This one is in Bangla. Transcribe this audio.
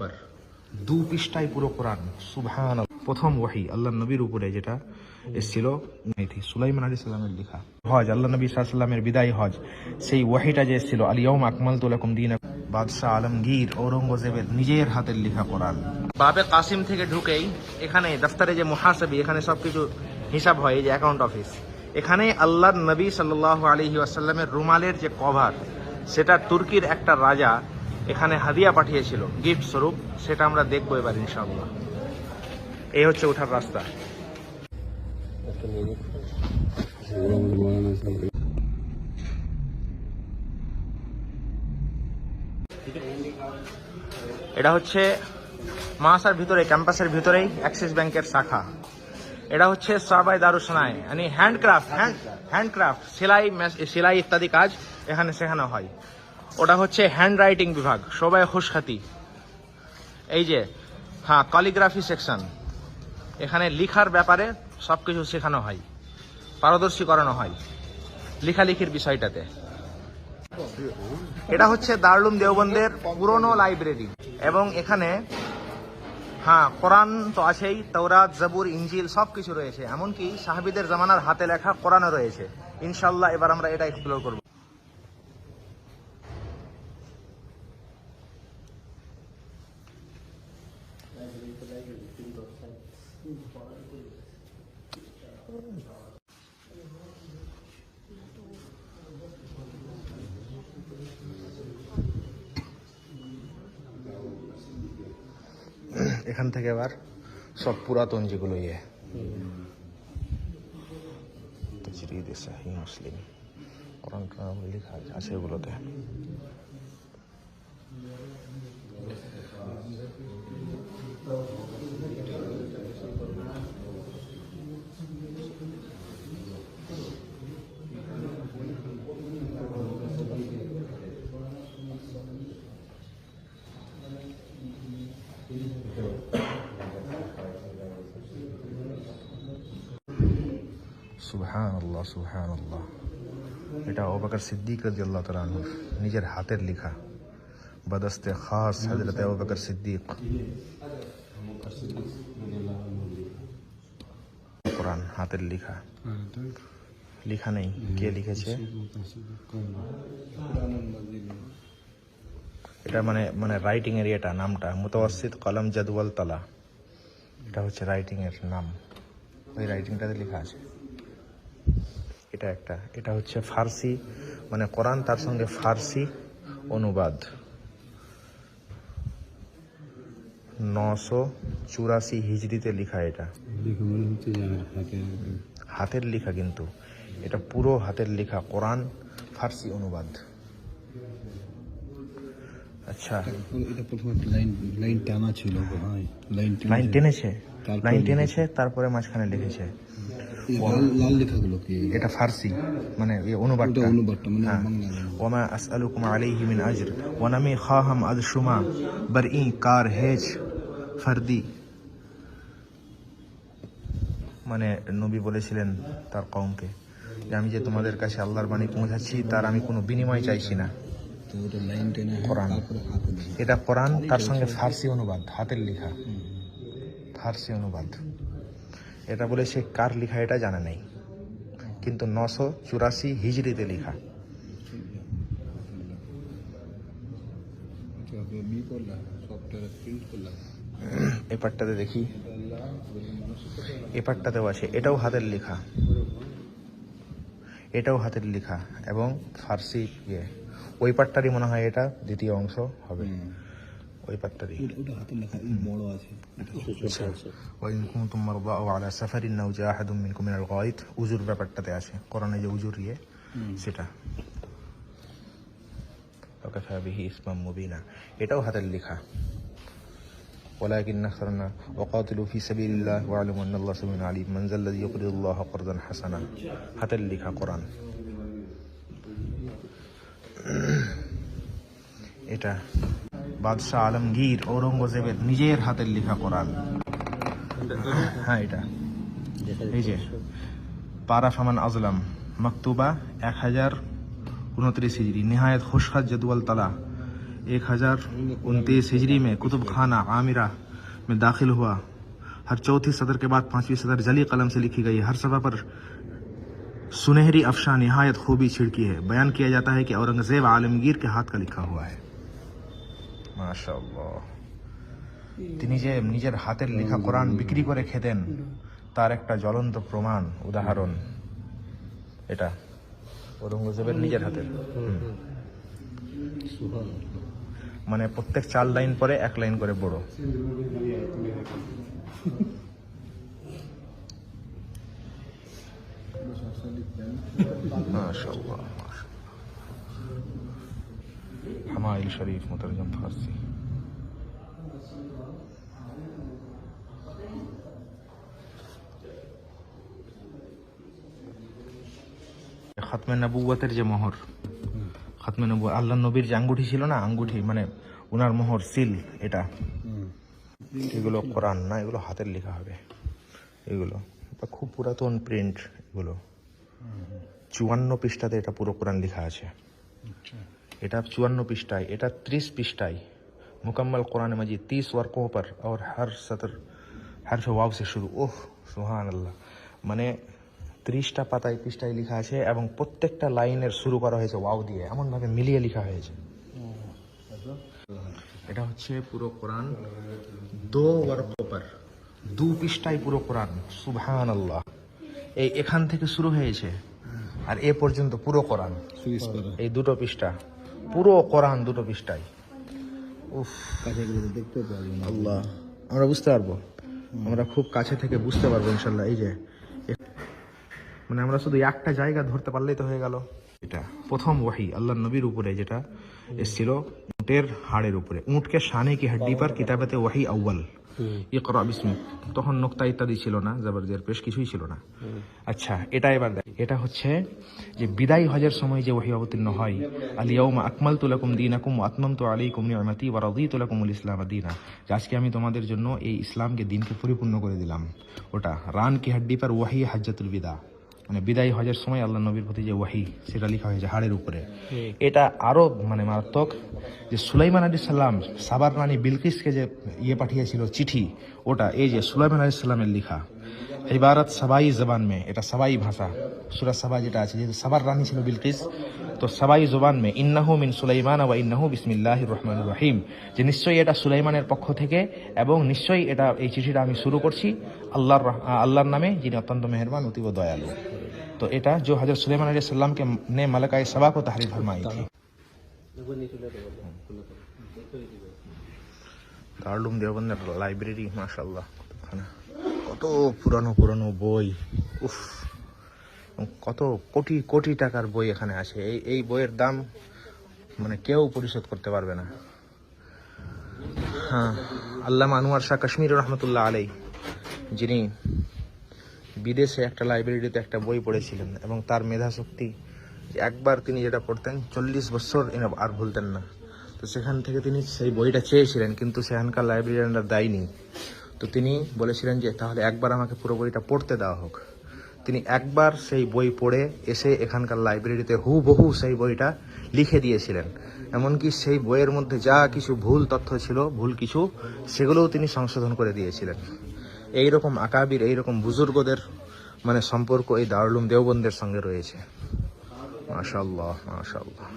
আকবার দু পৃষ্ঠায় পুরো কোরআন সুবহান প্রথম ওয়াহি আল্লাহ নবীর উপরে যেটা এসেছিল সুলাইমান আলী সাল্লামের লেখা। হজ, আল্লাহ নবী সাল্লামের বিদায় হজ, সেই ওয়াহিটা যে এসেছিল আলিয়ম আকমাল তুলাকুম দিন বাদশাহ, আলমগীর, ঔরঙ্গজেবের নিজের হাতের লেখা কোরআন। বাবে কাসিম থেকে ঢুকেই এখানে দফতরে যে মুহাসবি, এখানে সবকিছু হিসাব হয়, এই যে অ্যাকাউন্ট অফিস এখানে আল্লাহ নবী সাল্লাহ আলহি আসাল্লামের রুমালের যে কভার সেটা তুর্কির একটা রাজা এখানে হাদিয়া পাঠিয়েছিল গিফট স্বরূপ, সেটা আমরা দেখব এবার ইনশাআল্লাহ। এই হচ্ছে ওঠার রাস্তা। এটা হচ্ছে মাসার ভিতরে, ক্যাম্পাসের ভিতরেই অ্যাক্সিস ব্যাংকের শাখা। এটা হচ্ছে সাবাই দারুসানায় মানে হ্যান্ডক্রাফট হ্যান্ড হ্যান্ডক্রাফট সেলাই সেলাই ইত্যাদি কাজ এখানে শেখানো হয়। ওটা হচ্ছে হ্যান্ড রাইটিং বিভাগ, সবাই খুশখাতি এই যে হ্যাঁ কলিগ্রাফি সেকশন এখানে লিখার ব্যাপারে সব কিছু শেখানো হয় পারদর্শী করানো হয়, লেখালেখির বিষয়টাতে। এটা হচ্ছে দারুলুম দেওবন্দের পুরনো লাইব্রেরি এবং এখানে হ্যাঁ কোরআন তো আছেই তৌরাত জবুর ইঞ্জিল সব কিছু রয়েছে। এমনকি সাহাবিদের জামানার হাতে লেখা কোরআনও রয়েছে। ইনশাল্লাহ এবার আমরা এটা এক্সপ্লোর করব। এখান থেকে আবার সব পুরাতন যেগুলো ইয়ে। তজরিদ মুসলিম কোরআন লেখা আছে এগুলোতে। সুবহান আল্লাহ সুবহান আল্লাহ এটা ওবাকার সিদ্দিক রাজি আল্লাহ তালা আনহুর নিজের হাতের লেখা। বদস্তে খাস হজরত ওবাকার সিদ্দিক। কোরআন হাতের লেখা। লেখা নেই, কে লিখেছে? এটা মানে মানে রাইটিং এর এটা নামটা। মুতাওয়াসিত কলম জাদওয়াল তালা। এটা হচ্ছে রাইটিং এর নাম। ওই রাইটিংটাতে লেখা আছে। এটা একটা। এটা হচ্ছে ফার্সি মানে কোরআন তার সঙ্গে ফার্সি অনুবাদ। নশো চুরাশি হিজড়িতে লেখা এটা। হাতের লেখা কিন্তু। এটা পুরো হাতের লেখা কোরআন ফার্সি অনুবাদ। আচ্ছা। এটা প্রথমে লাইন লাইন টানা ছিল লাইন টেনেছে। তারপরে লাইন টেনেছে তারপরে মাঝখানে লিখেছে। লাল লেখাগুলো এটা ফার্সি মানে অনুবাদটা। অনুবাদটা মানে হ্যাঁ। ওমা আসআলুকুম আলাইহি মিন আজর ওয়া নামি খাহাম আদ শুমা বারই কার হেজ ফার্দি। মানে নবী বলেছিলেন তার কমকে যে আমি যে তোমাদের কাছে আল্লাহর বাণী পৌঁছাচ্ছি তার আমি কোনো বিনিময় চাইছি না। কোরআন। এটা কোরআন তার সঙ্গে ফার্সি অনুবাদ হাতের লেখা। ফার্সি অনুবাদ। এটা বলে সে কার লেখা, এটা জানা নেই। কিন্তু নশো চুরাশি হিজড়িতে লেখা। পাটটাতে দেখি। এই পাটটাতেও আছে। এটাও হাতের লেখা। এটাও হাতের লেখা। এবং ফার্সি ইয়ে। ওই পাটটারই মনে হয় এটা দ্বিতীয় অংশ হবে। ওই পাটটারই ওটা- ওটা হাতে লেখা এই বড় আছে وإن كنتم مرضى أو على سفر أو جاء أحد منكم من الغائط উজুর ব্যাপারটাতে আছে কোরআনে যে উজুর ইয়ে সেটা وكفى به اسما مبينا এটাও হাতের লেখা ولكن أخرنا وقاتلوا في سبيل الله واعلموا أن الله سميع عليم من ذا الذي يقرض الله قرضا حسنا হাতের লেখা কোরআন এটা বাদশাহ আলমগীর ঔরঙ্গজেবের নিজের হাতের লেখা কোরআন হ্যাঁ এটা এই যে পারাফামান আজলাম মাকতুবা এক হাজার উনত্রিশ হিজড়ি নেহায়ত খুশখাত জদুয়াল তালা एक हजार उनतीस हिजरी में कुतुब खाना आमिरा में दाखिल हुआ हर चौथी सदर के बाद पांचवी सदर जली कलम से लिखी गई हर सभा पर सुनहरी अफशा निहायत खूबी छिड़की है बयान किया जाता है कि औरंगजेब आलमगीर के हाथ का लिखा हुआ है মাশাআল্লাহ। তিনি যে নিজের হাতের লেখা কোরআন বিক্রি করে খেতেন তার একটা জ্বলন্ত প্রমাণ উদাহরণ এটা। ঔরঙ্গজেবের নিজের হাতের। মানে প্রত্যেক চার লাইন পরে এক লাইন করে বড়। মাশাআল্লাহ। হামাইল শরীফ মুতরজম ফার্সি। খাতমে নবুয়তের যে মোহর, খাতমে নবু আল্লাহ নবীর যে আঙ্গুঠি ছিল না, আঙ্গুঠি মানে উনার মোহর সিল এটা। এগুলো কোরআন না, এগুলো হাতের লেখা হবে। এগুলো খুব পুরাতন প্রিন্ট এগুলো। চুয়ান্ন পৃষ্ঠাতে এটা পুরো কোরআন লেখা আছে। এটা चुवान्न पृष्ठाएं এটা तीस पृष्ठाएं मुकम्मल कुरान मजीद तीस वर्कों पर और हर सतर हरफ वाव से শুরু ওহ সুহান আল্লাহ মানে ত্রিশটা পাতায় পৃষ্ঠায় লেখা আছে এবং প্রত্যেকটা লাইনের শুরু করা হয়েছে ওয়াও দিয়ে এমনভাবে মিলিয়ে লেখা হয়েছে এটা হচ্ছে পুরো কোরআন দো ওয়ার্কো পর দু পৃষ্ঠায় পুরো কোরআন সুবহান আল্লাহ এই এখান থেকে শুরু হয়েছে আর এ পর্যন্ত পুরো কোরআন সুইচ করা এই দুটো পৃষ্ঠা পুরো কোরআন দুটো পৃষ্ঠায় উফ। দেখতে পারব আল্লাহ। আমরা বুঝতে পারব। আমরা খুব কাছে থেকে বুঝতে পারব ইনশাল্লাহ এই যে মানে আমরা শুধু একটা জায়গা ধরতে পারলেই তো হয়ে গেল। এটা প্রথম ওয়াহি আল্লাহ নবীর উপরে যেটা এসেছিল উটের হাড়ের উপরে। উটকে সানে কি হাড্ডি পার কিতাবেতে ওয়াহি আউ্বাল ইকরা বিসমিক। তখন নোক্তা ইত্যাদি ছিল না জবরজের পেশ কিছুই ছিল না। আচ্ছা এটা এবার দেখ। এটা হচ্ছে যে বিদায় হজের সময় যে ওহি অবতীর্ণ হয় আলি আলিয়াউমা আকমাল তুলাকুম দিনাকুম আতমাম তো আলাইকুম নিয়ামতি ওয়া রাদিতু তুলাকুমুল ইসলাম দিনা। যে আজকে আমি তোমাদের জন্য এই ইসলামকে দিনকে পরিপূর্ণ করে দিলাম। ওটা রান কি হাড্ডি পার ওয়াহি হাজ্জাতুল বিদা। মানে বিদায় হজের সময় আল্লাহ নবীর প্রতি যে ওয়াহি সেটা লেখা হয়েছে হাড়ের উপরে। এটা আরও মানে মারাত্মক যে সুলাইমান আলী সাল্লাম সাবার রানী বিলকিসকে যে ইয়ে পাঠিয়েছিল চিঠি ওটা এই যে সুলাইমান আলী সাল্লামের লেখা ইবারত সাবাই জবান মে এটা সাবাই ভাষা সুরা সাবা যেটা আছে যেহেতু সাবার রানী ছিল বিলকিস তো সাবাই জবান মে ইন্নাহু মিন সুলাইমান ওয়া ইন্নাহু বিসমিল্লাহ রহমান রহিম যে নিশ্চয়ই এটা সুলাইমানের পক্ষ থেকে এবং নিশ্চয়ই এটা এই চিঠিটা আমি শুরু করছি আল্লাহর আল্লাহর নামে যিনি অত্যন্ত মেহরবান অতীব দয়ালু। तो एटा जो हजरत सुलेमान सल्लम के ने मलकाए सबा को तहरीर फरमाई थी দারুলুম দেওবন্দের লাইব্রেরি মাশাল্লাহ কতখানা কত পুরানো পুরানো বই উফ কত কোটি কোটি টাকার বই এখানে আছে এই এই বইয়ের দাম মানে কেউ পরিশোধ করতে পারবে না হ্যাঁ আল্লামা আনোয়ার শাহ কাশ্মীর রহমতুল্লাহ আলাই যিনি বিদেশে একটা লাইব্রেরিতে একটা বই পড়েছিলেন এবং তার মেধাশক্তি একবার তিনি যেটা পড়তেন চল্লিশ বছর আর ভুলতেন না। তো সেখান থেকে তিনি সেই বইটা চেয়েছিলেন, কিন্তু সেখানকার লাইব্রেরিয়ানরা দেয়নি। তো তিনি বলেছিলেন যে, তাহলে একবার আমাকে পুরো বইটা পড়তে দেওয়া হোক। তিনি একবার সেই বই পড়ে এসে এখানকার লাইব্রেরিতে হুবহু সেই বইটা লিখে দিয়েছিলেন। এমনকি সেই বইয়ের মধ্যে যা কিছু ভুল তথ্য ছিল, ভুল কিছু, সেগুলোও তিনি সংশোধন করে দিয়েছিলেন। এইরকম আকাবির এইরকম বুজুর্গদের মানে সম্পর্ক এই দারুলুম দেওবন্দের সঙ্গে রয়েছে। মাশাল্লাহ মাশাল্লাহ